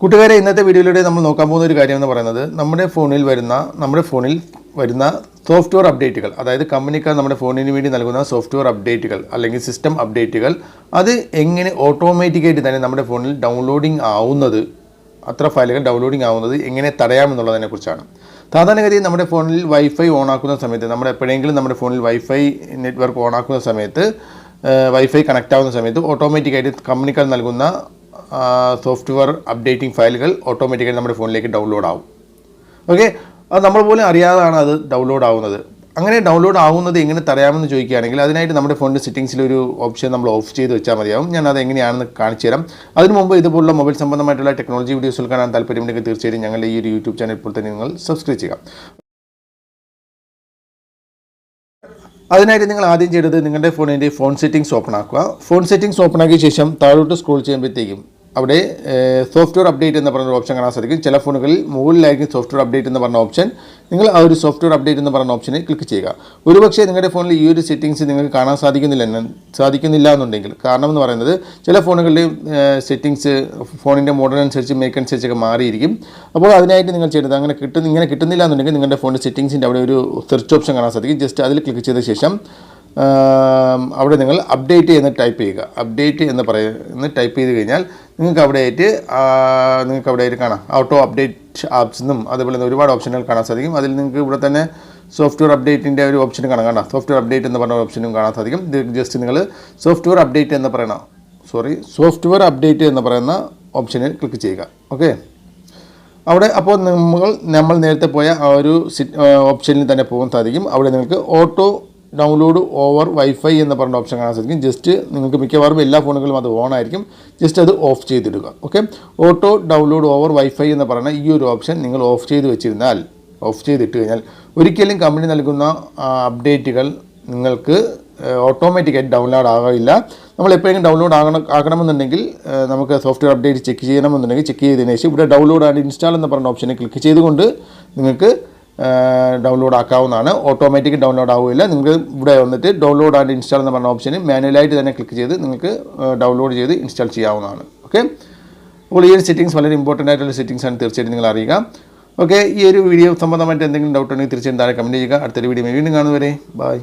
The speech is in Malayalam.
കൂട്ടുകാരെ ഇന്നത്തെ വീഡിയോയിലൂടെ നമ്മൾ നോക്കാൻ പോകുന്ന ഒരു കാര്യം എന്ന് പറയുന്നത് നമ്മുടെ ഫോണിൽ വരുന്ന നമ്മുടെ ഫോണിൽ വരുന്ന സോഫ്റ്റ്വെയർ അപ്ഡേറ്റുകൾ അതായത് കമ്പനിക്കാർ നമ്മുടെ ഫോണിന് വേണ്ടി നൽകുന്ന സോഫ്റ്റ്വെയർ അപ്ഡേറ്റുകൾ അല്ലെങ്കിൽ സിസ്റ്റം അപ്ഡേറ്റുകൾ അത് എങ്ങനെ ഓട്ടോമാറ്റിക്കായിട്ട് തന്നെ നമ്മുടെ ഫോണിൽ ഡൗൺലോഡിംഗ് ആവുന്നത് അത്ര ഫയലുകൾ ഡൗൺലോഡിംഗ് ആവുന്നത് എങ്ങനെ തടയാമെന്നുള്ളതിനെ കുറിച്ചാണ്. സാധാരണഗതിയിൽ നമ്മുടെ ഫോണിൽ വൈഫൈ ഓൺ ആക്കുന്ന സമയത്ത് നമ്മൾ എപ്പോഴെങ്കിലും നമ്മുടെ ഫോണിൽ വൈഫൈ നെറ്റ്വർക്ക് ഓൺ ആക്കുന്ന സമയത്ത് വൈഫൈ കണക്റ്റ് ആവുന്ന സമയത്ത് ഓട്ടോമാറ്റിക്കായിട്ട് കമ്പനിക്കാർ നൽകുന്ന സോഫ്റ്റ്വെയർ അപ്ഡേറ്റിംഗ് ഫയലുകൾ ഓട്ടോമാറ്റിക്കായി നമ്മുടെ ഫോണിലേക്ക് ഡൗൺലോഡ് ആവും. ഓക്കെ അത് നമ്മൾ പോലും അറിയാതാണ് അത് ഡൗൺലോഡ് ആവുന്നത്. അങ്ങനെ ഡൗൺലോഡ് ആവുന്നത് എങ്ങനെ തടയാമെന്ന് ചോദിക്കുകയാണെങ്കിൽ അതിനായിട്ട് നമ്മുടെ ഫോണിന്റെ സെറ്റിംഗ്സിൽ ഒരു ഓപ്ഷൻ നമ്മൾ ഓഫ് ചെയ്ത് വെച്ചാൽ മതിയാവും. ഞാൻ അത് എങ്ങനെയാണെന്ന് കാണിച്ചു തരാം. അതിന് മുമ്പ് ഇതുപോലുള്ള മൊബൈൽ സംബന്ധമായിട്ടുള്ള ടെക്നോളജി വീഡിയോസിൽ കാണാൻ താല്പര്യമുണ്ടെങ്കിൽ തീർച്ചയായും ഞങ്ങളുടെ ഈ ഒരു യൂട്യൂബ് ചാനൽ ഇപ്പോൾ തന്നെ നിങ്ങൾ സബ്സ്ക്രൈബ് ചെയ്യുക. അതിനായിട്ട് നിങ്ങൾ ആദ്യം ചെയ്തത് നിങ്ങളുടെ ഫോണിന്റെ ഫോൺ സെറ്റിംഗ്സ് ഓപ്പൺ ആക്കുക. ഫോൺ സെറ്റിംഗ്സ് ഓപ്പൺ ആക്കിയ ശേഷം താഴോട്ട് സ്ക്രോൾ ചെയ്യുമ്പോഴത്തേക്കും അവിടെ സോഫ്റ്റ്വെയർ അപ്ഡേറ്റ് എന്ന് പറഞ്ഞ ഓപ്ഷൻ കാണാൻ സാധിക്കും. ചില ഫോണുകളിൽ മുകളിലായിരിക്കും സോഫ്റ്റ്വെയർ അപ്ഡേറ്റ് എന്ന് പറഞ്ഞ ഓപ്ഷൻ നിങ്ങൾ ആ ഒരു സോഫ്റ്റ്വെയർ അപ്ഡേറ്റ് എന്ന് പറഞ്ഞ ഓപ്ഷനിൽ ക്ലിക്ക് ചെയ്യുക. ഒരുപക്ഷേ നിങ്ങളുടെ ഫോണിൽ ഈ ഒരു സെറ്റിംഗ്സ് നിങ്ങൾക്ക് കാണാൻ സാധിക്കുന്നില്ല സാധിക്കുന്നില്ല എന്നുണ്ടെങ്കിൽ കാരണം എന്ന് പറയുന്നത് ചില ഫോണുകളുടെ സെറ്റിംഗ്സ് ഫോണിന്റെ മോഡൽ അനുസരിച്ച് മേക്ക് അനുസരിച്ചൊക്കെ മാറിയിരിക്കും. അപ്പോൾ അതിനായിട്ട് നിങ്ങൾ ചെയ്തത് അങ്ങനെ കിട്ടുന്ന ഇങ്ങനെ കിട്ടുന്നില്ല എന്നുണ്ടെങ്കിൽ നിങ്ങളുടെ ഫോണിന്റെ സെറ്റിംഗ്സിന്റെ അവിടെ ഒരു സെർച്ച് ഓപ്ഷൻ കാണാൻ സാധിക്കും. ജസ്റ്റ് അതിൽ ക്ലിക്ക് ചെയ്ത ശേഷം അവിടെ നിങ്ങൾ അപ്ഡേറ്റ് എന്ന് ടൈപ്പ് ചെയ്യുക. അപ്ഡേറ്റ് എന്ന് പറയുന്ന ടൈപ്പ് ചെയ്ത് കഴിഞ്ഞാൽ നിങ്ങൾക്ക് അവിടെ ആയിട്ട് നിങ്ങൾക്ക് അവിടെ ആയിട്ട് കാണാം. ഓട്ടോ അപ്ഡേറ്റ് ആപ്സ് എന്നും അതുപോലെ തന്നെ ഒരുപാട് ഓപ്ഷനുകൾ കാണാൻ സാധിക്കും. അതിൽ നിങ്ങൾക്ക് ഇവിടെ തന്നെ സോഫ്റ്റ്വെയർ അപ്ഡേറ്റിന്റെ ഒരു ഓപ്ഷൻ കാണാം. കാണാം സോഫ്റ്റ്വെയർ അപ്ഡേറ്റ് എന്ന് പറഞ്ഞ ഓപ്ഷനും കാണാൻ സാധിക്കും. ജസ്റ്റ് നിങ്ങൾ സോഫ്റ്റ്വെയർ അപ്ഡേറ്റ് എന്ന് പറയുന്ന സോറി സോഫ്റ്റ്വെയർ അപ്ഡേറ്റ് എന്ന് പറയുന്ന ഓപ്ഷനിൽ ക്ലിക്ക് ചെയ്യുക. ഓക്കെ അവിടെ അപ്പോൾ നമ്മൾ നമ്മൾ നേരത്തെ പോയ ആ ഒരു ഓപ്ഷനിൽ തന്നെ പോകാൻ സാധിക്കും. അവിടെ നിങ്ങൾക്ക് ഓട്ടോ ഡൗൺലോഡ് ഓവർ വൈഫൈ എന്ന് പറഞ്ഞ ഓപ്ഷൻ കാണാൻ സാധിക്കും. ജസ്റ്റ് നിങ്ങൾക്ക് മിക്കവാറും എല്ലാ ഫോണുകളും അത് ഓൺ ആയിരിക്കും. ജസ്റ്റ് അത് off ചെയ്തിടുക. Okay auto download over wifi എന്ന് പറയുന്ന ഈ ഒരു ഓപ്ഷൻ നിങ്ങൾ ഓഫ് ചെയ്ത് വെച്ചിരുന്നാൽ ഓഫ് ചെയ്തിട്ട് കഴിഞ്ഞാൽ ഒരിക്കലും കമ്പനി നൽകുന്ന അപ്ഡേറ്റുകൾ നിങ്ങൾക്ക് ഓട്ടോമാറ്റിക്കായിട്ട് ഡൗൺലോഡ് ആകില്ല നമ്മൾ എപ്പോഴെങ്കിലും ഡൗൺലോഡ് ആകണം ആകണമെന്നുണ്ടെങ്കിൽ നമുക്ക് സോഫ്റ്റ്വെയർ അപ്ഡേറ്റ് ചെക്ക് ചെയ്യണമെന്നുണ്ടെങ്കിൽ ചെക്ക് ചെയ്തതിന് ശേഷം ഇവിടെ ഡൗൺലോഡ് ആൻഡ് ഇൻസ്റ്റാൾ എന്ന് പറഞ്ഞ ഓപ്ഷനെ ക്ലിക്ക് ചെയ്തുകൊണ്ട് നിങ്ങൾക്ക് ഡൗൺലോഡ് ആക്കാവുന്നതാണ്. ഓട്ടോമാറ്റിക് ഡൗൺലോഡ് ആവില്ല നിങ്ങൾക്ക് ഇവിടെ വന്നിട്ട് ഡൗൺലോഡ് ആൻഡ് ഇൻസ്റ്റാൾ എന്ന് പറഞ്ഞ ഓപ്ഷന് മാനുവലായിട്ട് തന്നെ ക്ലിക്ക് ചെയ്ത് നിങ്ങൾക്ക് ഡൗൺലോഡ് ചെയ്ത് ഇൻസ്റ്റാൾ ചെയ്യാവുന്നതാണ്. ഓക്കെ അപ്പോൾ ഈ ഒരു സെറ്റിംഗ്സ് വളരെ ഇമ്പോർട്ടന്റ് ആയിട്ടുള്ള സെറ്റിംഗ്സ് ആണ് തീർച്ചയായിട്ടും നിങ്ങൾ അറിയുക. ഓക്കെ ഈ ഒരു വീഡിയോ സംബന്ധമായിട്ട് എന്തെങ്കിലും ഡൗട്ട് ഉണ്ടെങ്കിൽ തീർച്ചയായും താഴെ കമന്റ് ചെയ്യുക. അടുത്തൊരു വീഡിയോ വീണ്ടും കാണുന്നവരെ ബൈ